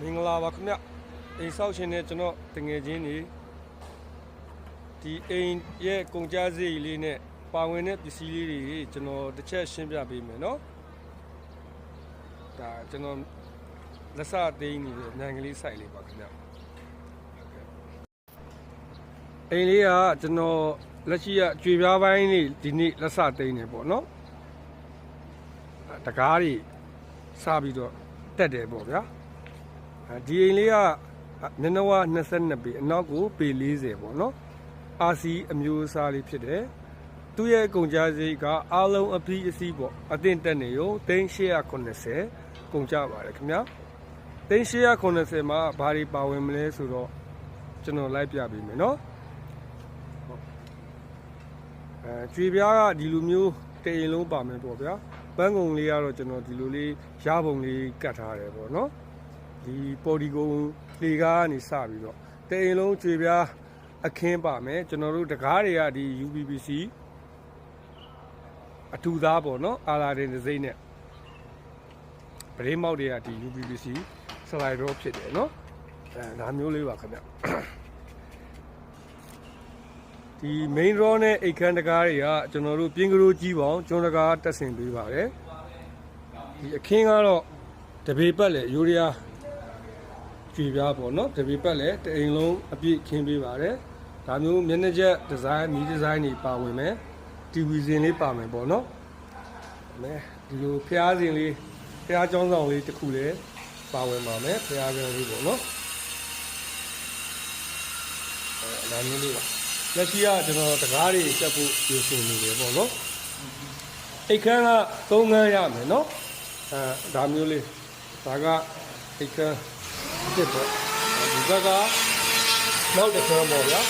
မင်္ဂလာပါခင်ဗျအိမ်ဆောက်ရှင်နဲ့ကျွန်တော်တငယ်ချင်းတွေဒီအိမ်ရဲ့ကုန်ကြစည်လေးနဲ့ပါဝင်တဲ့ပစ္စည်းလေးတွေကျွန်တော်တစ်ချက်ရှင်းပြပေးမယ်နော်ဒါကျွန်တော်လက်စသိန်းနေတဲ့နိုင်ငံလေးစိုက်လေးပါခင်ဗျအိမ်လေးကကျွန်တော်လက်ရှိကကြွေပြားပိုင်းလေးဒီနေ့လက်စသိန်းနေပေါ့နော်တကားတွေစပြီးတော့တက်တယ်ပေါ့ဗျာ ဒီအိမ်လေးကနနဝ22ပေအနောက်ကိုပေ40ပေါ့နော် RC အမျိုးအစားလေးဖြစ်တယ်သူ့ရဲ့ကုန်ကြစရိတ်ကအားလုံးအပြီးအစီးပေါ့အသင့်တက်နေရော3880ကုန်ကြပါတယ်ခင်ဗျာ3880မှာဘာတွေပါဝင်မလဲဆိုတော့ကျွန်တော်လိုက်ပြပေးမယ်နော်ဟုတ်အဲကြွေပြားကဒီလိုမျိုးတအိမ်လုံးပါမယ်ပေါ့ဗျာပန်းကုံလေးကတော့ကျွန်တော်ဒီလိုလေးရပုံလေးကတ်ထားတယ်ပေါ့နော် ဒီပေါ်ဒီဂွန်လေကားကနေစပြီးတော့တအိမ်လုံးကျွေပြားအခင်းပါမယ်ကျွန်တော်တို့တကားတွေကဒီ UPBC အထူသားပေါ့နော်အာလာဒင်ဒစိမ့်နဲ့ပရိမောက်တွေကဒီ UPBC စလိုက်တော့ဖြစ်တယ်နော်အဲဒါမျိုးလေးပါခင်ဗျဒီ main draw နဲ့အိတ်ခမ်းတကားတွေကကျွန်တော်တို့ပြင်းကလေးကြီးပေါင်းကျွန်းတကားတက်ဆင်ပေးပါတယ်ဒီအခင်းကတော့တပေပတ်လေယူရီးယား ကြွေပြားပေါ့နော်တပီပတ်လည်းတအိမ်လုံးအပြည့်ခင်းပေးပါတယ်ဒါမျိုးမျက်နှာချက်ဒီဇိုင်းမီဒီဇိုင်းတွေပါဝင်မယ်တီဗီစင်လေးပါမယ်ပေါ့နော်မဲဒီလိုဖျားစင်လေးဖျားကျောင်းဆောင်လေးတစ်ခုလည်းပါဝင်ပါမယ်ဖျားစင်လေးပေါ့နော်အဲဒါမျိုးလေးပါလက်ရှိကကျွန်တော်တကားတွေတက်ဖို့ပြင်ဆင်နေတယ်ပေါ့နော်အိတ်ခမ်းက၃ခန်းရမယ်နော်အဲဒါမျိုးလေးဒါကအိတ်ခမ်း ဖြစ်ပေါ့ဒီဘက်ကနောက်တစ်ခါပေါ့ဗျာ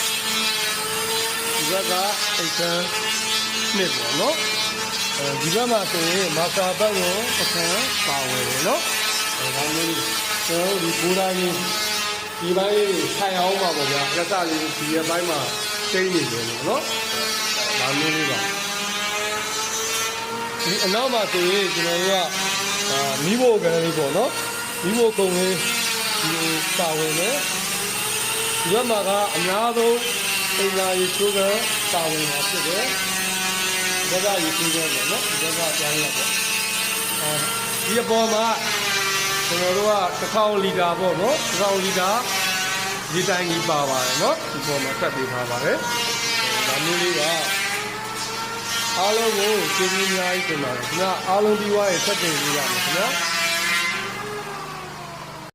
ဒီဘက်ကအိတ်ခမ်းနှစ်ပေါ့နော်အဲဒီဘက်မှာဆိုရင်မာကာဘက်ကိုအခန်းပါဝင်တယ်နော်အဲဒါမျိုးကျွန်တော်ဒီဘူရာကြီးဒီဘက်လေးထိုင်အောင်ပါပေါ့ဗျာလက်စလေးဒီရဲ့ဘက်မှာတိတ်နေတယ်နော်ဒါမျိုးလေးပါဒီအနောက်မှာဆိုရင်ကျွန်တော်တို့ကအာမီးဘိုကန်လေးပေါ့နော်မီးဘိုကုံလေး ဒီလိုပါဝင်တယ်ဒီဘက်မှာကအများဆုံးအင်္ဂါရီချိုးကပါဝင်တာဖြစ်တယ်ဒီဘက်ကရီချိုးကပေါ့နော်ဒီဘက်ကကျောင်းရက်ပေါ့အဲဒီအပေါ်မှာကျွန်တော်တို့က1000လီတာပေါ့နော်1000လီတာဒီတိုင်းကြီးပါပါတယ်နော်ဒီပေါ်မှာတက်ပေးထားပါတယ်ဒါမျိုးလေးကအားလုံးကိုကျေးဇူးအများကြီးတင်ပါတယ်ခင်ဗျာအားလုံးပြီးွားရင်ဆက်တင်ပေးရမယ်ခင်ဗျာ